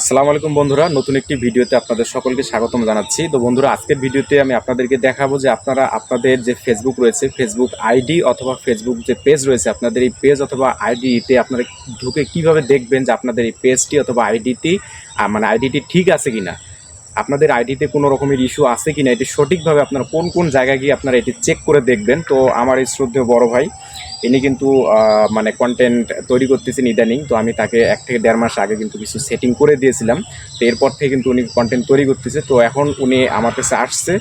আসসালামু আলাইকুম বন্ধুরা, নতুন একটি ভিডিওতে আপনাদের সকলকে স্বাগতম জানাচ্ছি। তো বন্ধুরা, আজকের ভিডিওতে আমি আপনাদেরকে দেখাবো যে আপনারা, আপনাদের যে ফেসবুক রয়েছে ফেসবুক আইডি অথবা ফেসবুক যে পেজ রয়েছে, আপনাদের এই পেজ অথবা আইডিতে আপনারা ঢুকে কীভাবে দেখবেন যে আপনাদের এই পেজটি অথবা আইডিটি মানে আইডিটি ঠিক আছে কিনা? আপনাদের আইডিতে কোনো রকমের ইস্যু আছে কি না এটি সঠিকভাবে আপনারা কোন কোন জায়গায় গিয়ে আপনারা এটি চেক করে দেখবেন। তো আমার এই শ্রদ্ধেয় বড় ভাই, ইনি কিন্তু মানে কন্টেন্ট তৈরি করতেছেন ইদানিং, তো আমি তাকে এক থেকে দেড় মাস আগে কিন্তু কিছু সেটিং করে দিয়েছিলাম। তো এরপর থেকে কিন্তু উনি কন্টেন্ট তৈরি করতেছে। তো এখন উনি আমার কাছে আসছে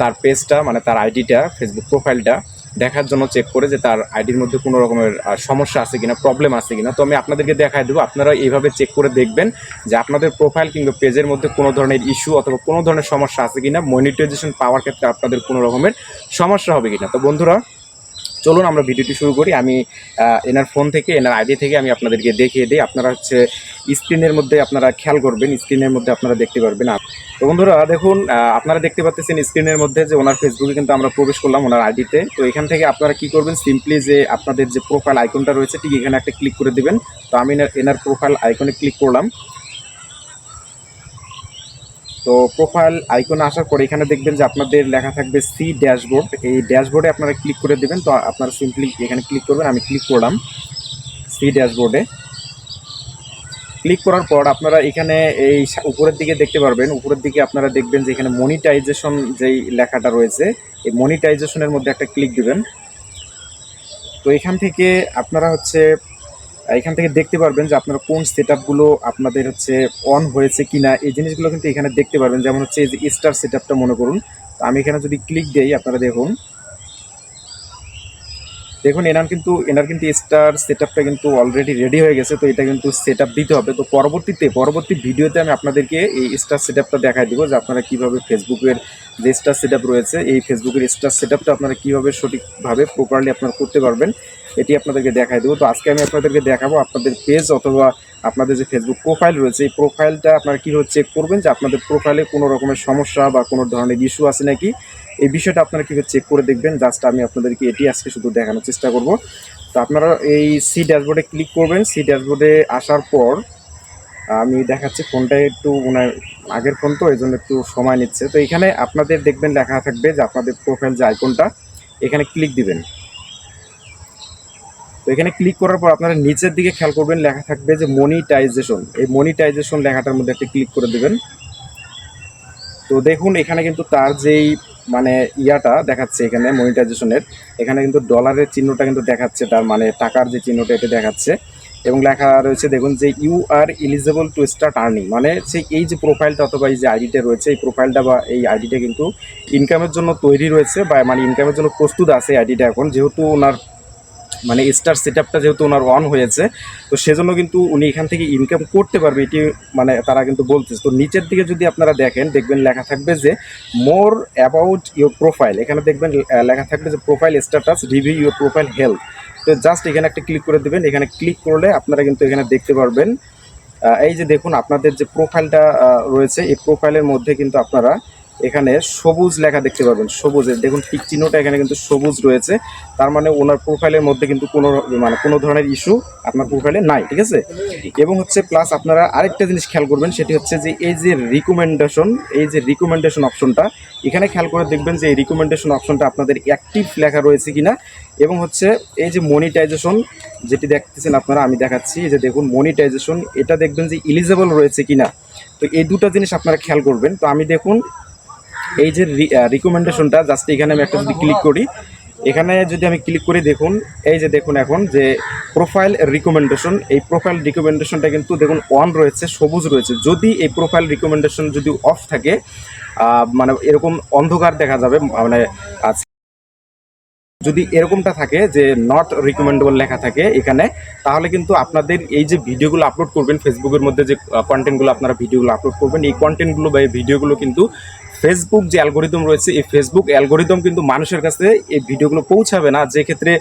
তার পেজটা মানে তার আইডিটা ফেসবুক প্রোফাইলটা দেখার জন্য চেক করে যে তার আইডির মধ্যে কোনো রকমের সমস্যা আছে কিনা প্রবলেম আছে কিনা। তো আমি আপনাদেরকে দেখাই দেবো আপনারা এইভাবে চেক করে দেখবেন যে আপনাদের প্রোফাইল কিংবা পেজের মধ্যে কোনো ধরনের ইস্যু অথবা কোনো ধরনের সমস্যা আছে কিনা মনিটাইজেশন পাওয়ার ক্ষেত্রে আপনাদের কোনো রকমের সমস্যা হবে কিনা। তো বন্ধুরা চলুন, আমরা ভিডিওটি শুরু করি। আমি এনার ফোন থেকে, এনার আইডি থেকে আমি আপনাদেরকে দেখিয়ে দিই। আপনারা হচ্ছে স্ক্রিনের মধ্যে আপনারা খেয়াল করবেন, স্ক্রিনের মধ্যে আপনারা দেখতে পারবেন। তো বন্ধুরা, দেখুন আপনারা দেখতে পাচ্ছেন স্ক্রিনের মধ্যে যে ওনার ফেসবুকে কিন্তু আমরা প্রবেশ করলাম ওনার আইডিতে তো এখান থেকে আপনারা কি করবেন সিম্পলি যে আপনাদের যে প্রোফাইল আইকনটা রয়েছে, ঠিক এখানে একটা ক্লিক করে দিবেন। তো আমি এনার প্রোফাইল আইকনে ক্লিক করলাম। তো প্রোফাইল আইকনে আসার পরে এখানে দেখবেন যে আপনাদের লেখা থাকবে সি ড্যাশবোর্ড এই ড্যাশবোর্ডে আপনারা ক্লিক করে দেবেন, তো আপনারা সিম্পলি এখানে ক্লিক করবেন, আমি ক্লিক করলাম সি ড্যাশবোর্ডে ক্লিক করার পর আপনারা এখানে এই উপরের দিকে দেখতে পারবেন, উপরের দিকে আপনারা দেখবেন যে এখানে মনিটাইজেশন যেই লেখাটা রয়েছে, এই মনিটাইজেশনের মধ্যে একটা ক্লিক দেবেন। তো এখান থেকে আপনারা হচ্ছে এখান থেকে দেখতে পারবেন যে আপনার কোন সেট আপনাদের হচ্ছে অন হয়েছে কিনা, এই জিনিসগুলো কিন্তু এখানে দেখতে পারবেন। যেমন হচ্ছে এই যে স্টার সেট মনে করুন। তো আমি এখানে যদি ক্লিক দিই, আপনারা দেখুন দেখুন, এনার কিন্তু এনার কিন্তু স্টার সেট কিন্তু অলরেডি রেডি হয়ে গেছে, তো এটা কিন্তু সেট দিতে হবে। তো পরবর্তীতে, পরবর্তী ভিডিওতে আমি আপনাদেরকে এই স্টার সেট আপটা দেখাই দিব যে আপনারা কীভাবে ফেসবুকের যে স্টার সেট রয়েছে, এই ফেসবুকের স্টার সেট আপনারা কীভাবে সঠিকভাবে প্রপারলি আপনারা করতে পারবেন, এটি আপনাদেরকে দেখাই দেবো। তো আজকে আমি আপনাদেরকে দেখাবো আপনাদের পেজ অথবা আপনাদের যে ফেসবুক প্রোফাইল রয়েছে, এই প্রোফাইলটা আপনারা কীভাবে চেক করবেন যে আপনাদের প্রোফাইলে কোনো রকমের সমস্যা বা কোনো ধরনের ইস্যু আছে নাকি? এই বিষয়টা আপনারা কীভাবে চেক করে দেখবেন? জাস্ট আমি আপনাদেরকে এটি আজকে শুধু দেখানোর চেষ্টা করব। তো আপনারা এই সি ড্যাশবোর্ডে ক্লিক করবেন। সি ড্যাশবোর্ডে আসার পর, আমি দেখাচ্ছি ফোনটা একটু ওনার আগের ফোন তো এই জন্য একটু সময় নিচ্ছে। তো এখানে আপনাদের দেখবেন লেখা থাকবে যে আপনাদের প্রোফাইল যে আইকনটা, এখানে ক্লিক দিবেন। তো এখানে ক্লিক করার পর আপনারা নিচের দিকে খেয়াল করবেন, লেখা থাকবে যে মনিটাইজেশন এই মনিটাইজেশন লেখাটার মধ্যে একটা ক্লিক করে দেবেন। তো দেখুন, এখানে কিন্তু তার যেই মানে ইয়াটা দেখাচ্ছে এখানে মনিটাইজেশনের এখানে কিন্তু ডলারের চিহ্নটা কিন্তু দেখাচ্ছে, তার মানে টাকার যে চিহ্নটা এটা দেখাচ্ছে। এবং লেখা রয়েছে, দেখুন, যে you are eligible to start earning মানে সেই এই যে প্রোফাইলটা অথবা এই যে আইডিটা রয়েছে, এই প্রোফাইলটা বা এই আইডিটা কিন্তু ইনকামের জন্য তৈরি রয়েছে, বা মানে ইনকামের জন্য প্রস্তুত আছে আইডিটা এখন, যেহেতু ওনার মানে স্টার সেট আপটা যেহেতু ওনার অন হয়েছে, তো সেজন্য কিন্তু উনি এখান থেকে ইনকাম করতে পারবে এটি মানে তারা কিন্তু বলতেছে। তো নিচের দিকে যদি আপনারা দেখেন, দেখবেন লেখা থাকবে যে মোর অ্যাবাউট ইউর প্রোফাইল এখানে দেখবেন লেখা থাকবে যে profile status review your profile health তো জাস্ট এখানে একটা ক্লিক করে দেবেন। এখানে ক্লিক করলে আপনারা কিন্তু এখানে দেখতে পারবেন। এই যে দেখুন, আপনাদের যে প্রোফাইলটা রয়েছে, এই প্রোফাইলের মধ্যে কিন্তু আপনারা এখানে সবুজ লেখা দেখতে পারবেন সবুজের দেখুন টিক চিহ্নটা এখানে কিন্তু সবুজ রয়েছে। তার মানে ওনার প্রোফাইলের মধ্যে কিন্তু কোনো মানে কোনো ধরনের ইস্যু আপনার প্রোফাইলে নাই, ঠিক আছে? এবং হচ্ছে প্লাস আপনারা আরেকটা জিনিস খেয়াল করবেন, সেটি হচ্ছে যে এই যে রিকমেন্ডেশন এই যে রিকমেন্ডেশন অপশনটা এখানে খেয়াল করে দেখবেন যে এই রিকমেন্ডেশন অপশনটা আপনাদের অ্যাক্টিভ লেখা রয়েছে কিনা। এবং হচ্ছে এই যে মনিটাইজেশন যেটি দেখতেছেন আপনারা, আমি দেখাচ্ছি যে দেখুন মনিটাইজেশন এটা দেখবেন যে ইলিজেবল রয়েছে কিনা। তো এই দুটো জিনিস আপনারা খেয়াল করবেন। তো আমি দেখুন এই যে রিকমেন্ডেশনটা জাস্ট এখানে আমি একটা যদি ক্লিক করি এখানে যদি আমি ক্লিক করি দেখুন এই যে দেখুন এখন যে প্রোফাইল রিকমেন্ডেশন এই প্রোফাইল রিকমেন্ডেশনটা কিন্তু দেখুন অন রয়েছে সবুজ রয়েছে। যদি এই প্রোফাইল রিকমেন্ডেশন যদি অফ থাকে মানে এরকম অন্ধকার দেখা যাবে মানে যদি এরকমটা থাকে যে নট রিকমেন্ডেবল লেখা থাকে এখানে তাহলে কিন্তু আপনাদের এই যে ভিডিওগুলো আপলোড করবেন ফেসবুকের মধ্যে যে কন্টেন্টগুলো আপনারা ভিডিওগুলো আপলোড করবেন এই কন্টেন্টগুলো বা এই ভিডিওগুলো কিন্তু ফেসবুক যে অ্যালগোরিদম রয়েছে, এই ফেসবুক অ্যালগোরিদম কিন্তু মানুষের কাছে এই ভিডিওগুলো পৌঁছাবে না। যে ক্ষেত্রে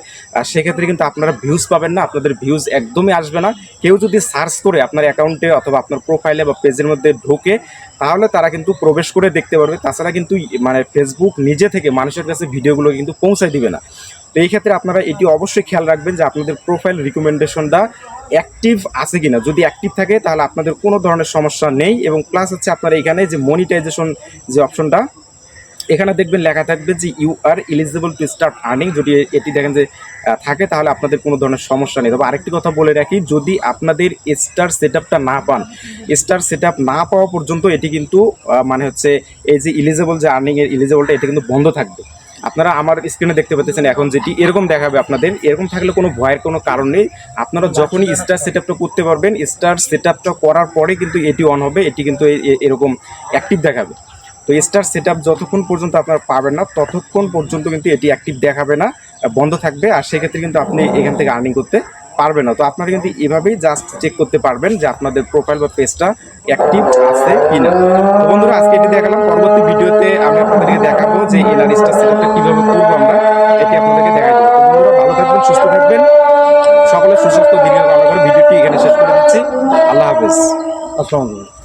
সেক্ষেত্রে কিন্তু আপনারা ভিউজ পাবেন না, আপনাদের ভিউজ একদমই আসবে না। কেউ যদি সার্চ করে আপনার অ্যাকাউন্টে অথবা আপনার প্রোফাইলে বা পেজের মধ্যে ঢোকে, তাহলে তারা কিন্তু প্রবেশ করে দেখতে পারবে। তাছাড়া কিন্তু মানে ফেসবুক নিজে থেকে মানুষের কাছে ভিডিওগুলো কিন্তু পৌঁছায় দিবে না। তো এই ক্ষেত্রে আপনারা এটি অবশ্যই খেয়াল রাখবেন যে আপনাদের প্রোফাইল রিকমেন্ডেশনটা অ্যাক্টিভ আছে কিনা। যদি অ্যাক্টিভ থাকে, তাহলে আপনাদের কোনো ধরনের সমস্যা নেই এবং প্লাস হচ্ছে আপনারা এখানে যে মনিটাইজেশন যে অপশনটা এখানে দেখবেন লেখা থাকবে যে you are eligible to start earning যদি এটি দেখেন যে থাকে, তাহলে আপনাদের কোনো ধরনের সমস্যা নেই। তবে আরেকটি কথা বলে রাখি, যদি আপনাদের স্টার সেট না পান স্টার সেট না পাওয়া পর্যন্ত এটি কিন্তু মানে হচ্ছে এই যে ইলিজিবল যে আর্নিং এর ইলিজিবলটা এটা কিন্তু বন্ধ থাকবে। আপনারা আমার স্ক্রিনে দেখতে পাচ্ছেন এখন যেটি। এরকম দেখাবে আপনাদের। এরকম থাকলে কোনো ভয়ের কোনো কারণ নেই। আপনারা যখনই স্টার সেট করতে পারবেন স্টার সেট করার পরে কিন্তু এটি অন হবে। এটি কিন্তু এরকম অ্যাক্টিভ দেখাবে। তো স্টার সেট যতক্ষণ পর্যন্ত আপনারা পাবেন না, ততক্ষণ পর্যন্ত কিন্তু এটি অ্যাক্টিভ দেখাবে না, বন্ধ থাকবে। আর সেক্ষেত্রে কিন্তু আপনি এখান থেকে আর্নিং করতে পারবেন না। তো আপনারা কিন্তু এভাবেই জাস্ট চেক করতে পারবেন যে আপনাদের প্রোফাইল বা পেজটা অ্যাক্টিভ আছে কিনা। তো বন্ধুরা, আজকে এটি দেখালাম। পরবর্তী ভিডিওতে আমি আপনাদেরকে দেখাবো যে স্টার সেটআপটা কীভাবে করব আমরা। এটি আপনাদেরকে দেখাই দেবো। বন্ধুরা, ভালো থাকবেন, সুস্থ থাকবেন। সকলের সুস্বাস্থ্য দিনের ভালো করে ভিডিওটি এখানে শেষ করে দিচ্ছি। আল্লাহ হাফিজ। আসসালামু আলাইকুম।